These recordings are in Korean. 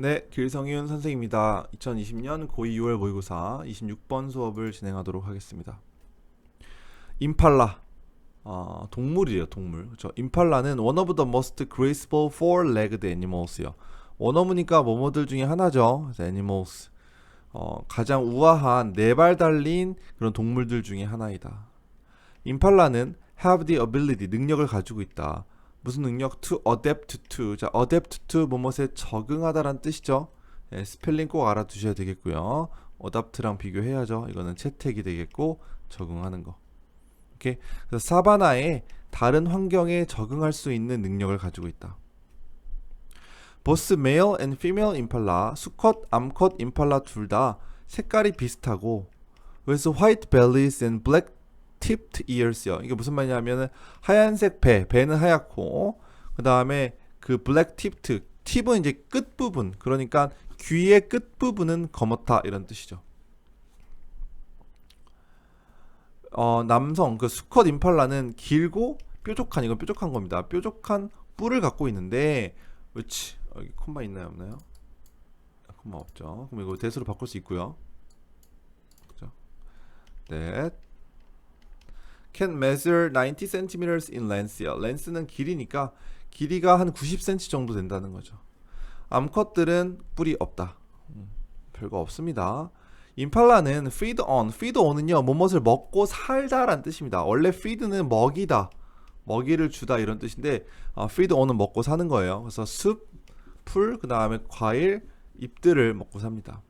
네, 길성윤 선생입니다. 2020년 고2 6월 모의고사 26번 수업을 진행하도록 하겠습니다. 임팔라 어, 동물이에요, 동물. 그렇죠. 임팔라는 one of the most graceful four-legged animals요. 원어문이니까 뭐뭐들 중에 하나죠. 그래서 animals. 어, 가장 우아한 네 발 달린 그런 동물들 중에 하나이다. 임팔라는 have the ability 능력을 가지고 있다. 무슨 능력? to adapt to. 자, adapt to 뭐뭐에 적응하다란 뜻이죠. 예, 스펠링 꼭 알아두셔야 되겠고요. adapt랑 비교해야죠. 이거는 채택이 되겠고 적응하는 거. 오케이. 그래서 사바나의 다른 환경에 적응할 수 있는 능력을 가지고 있다. 보스 메일 앤 피메일 임팔라, 수컷, 암컷 임팔라 둘 다 색깔이 비슷하고 그래서 화이트 벨리스 앤 블랙 tipped ears요. 이게 무슨 말이냐면은 하얀색 배, 배는 하얗고 그 다음에 그 블랙 tipped 팁은 이제 끝 부분, 그러니까 귀의 끝 부분은 검었다 이런 뜻이죠. 어, 남성 그 수컷 임팔라는 길고 뾰족한 이건 뾰족한 겁니다. 뾰족한 뿔을 갖고 있는데 그렇지 여기 콤마 있나요 없나요? 콤마 없죠. 그럼 이거 대수로 바꿀 수 있고요. 그죠? 네. Can measure 90 centimeters in length요. 렌스는 길이니까 길이가 한 90cm 정도 된다는 거죠. 암컷들은 뿔이 없다. 음, 별거 없습니다. 임팔라는 feed on, feed on은요, 뭐뭇을 먹고 살다란 뜻입니다. 원래 feed는 먹이다, 먹이를 주다 이런 뜻인데, 어, feed on은 먹고 사는 거예요. 그래서 숲, 풀, 그 다음에 과일, 잎들을 먹고 삽니다.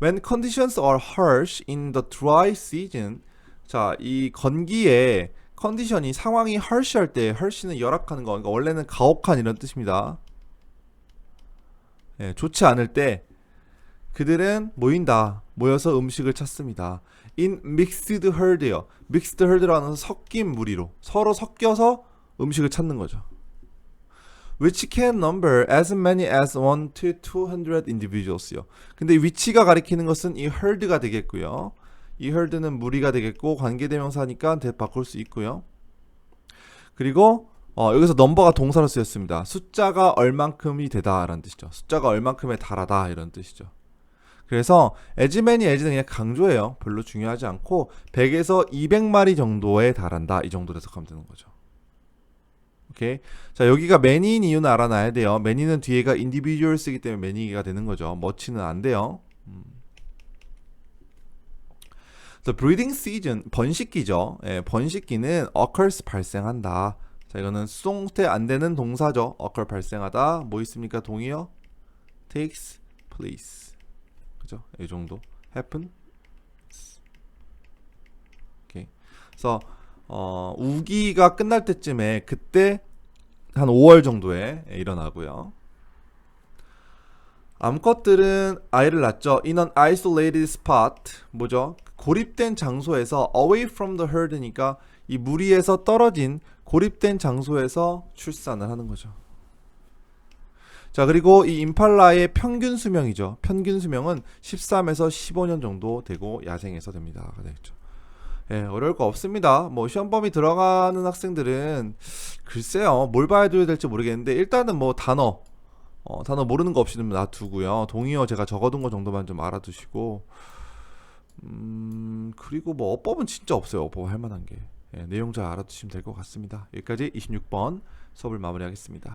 When conditions are harsh in the dry season, 자, 이 건기에 컨디션이 상황이 harsh할 때, harsh는 열악하는 거, 그러니까 원래는 가혹한 이런 뜻입니다. 예, 좋지 않을 때 그들은 모인다. 모여서 음식을 찾습니다. In mixed herd요. mixed herd라는 섞인 무리로 서로 섞여서 음식을 찾는 거죠. Which can number as many as 1 to 200 individuals요. 근데 위치가 가리키는 것은 이 herd가 되겠고요. 이 herd는 무리가 되겠고 관계대명사니까 대 바꿀 수 있고요. 그리고 어, 여기서 넘버가 동사로 쓰였습니다. 숫자가 얼만큼이 되다라는 뜻이죠. 숫자가 얼만큼에 달하다 이런 뜻이죠. 그래서 에즈맨이 에즈는 그냥 강조해요. 별로 중요하지 않고 100에서 200마리 정도에 달한다. 이 정도로 해석하면 되는 거죠. 오케이. 자, 여기가 many인 이유는 알아놔야 돼요. many는 뒤에가 individual 쓰기 때문에 many가 되는 거죠. much는 안 돼요. 음. The breeding season 번식기죠. 예, 번식기는 occurs 발생한다. 자, 이거는 수동태 안 되는 동사죠. occur 발생하다. 뭐 있습니까? 동의어 takes place. 그죠? 이 정도. happen. 오케이. 그래서 어, 우기가 끝날 때쯤에 그때 한 5월 정도에 일어나고요. 암컷들은 아이를 낳죠. In an isolated spot. 뭐죠? 고립된 장소에서 away from the herd니까 이 무리에서 떨어진 고립된 장소에서 출산을 하는 거죠. 자, 그리고 이 임팔라의 평균 수명이죠. 평균 수명은 13에서 15년 정도 되고 야생에서 됩니다. 되겠죠. 예, 어려울 거 없습니다. 뭐 시험 범위 들어가는 학생들은 글쎄요, 뭘 봐야 될지 모르겠는데 일단은 뭐 단어 어, 단어 모르는 거 없이는 놔두고요. 동의어 제가 적어둔 거 정도만 좀 알아두시고 음, 그리고 뭐 어법은 진짜 없어요. 어법 할 만한 게. 예, 내용 잘 알아두시면 될 것 같습니다. 여기까지 26번 수업을 마무리하겠습니다.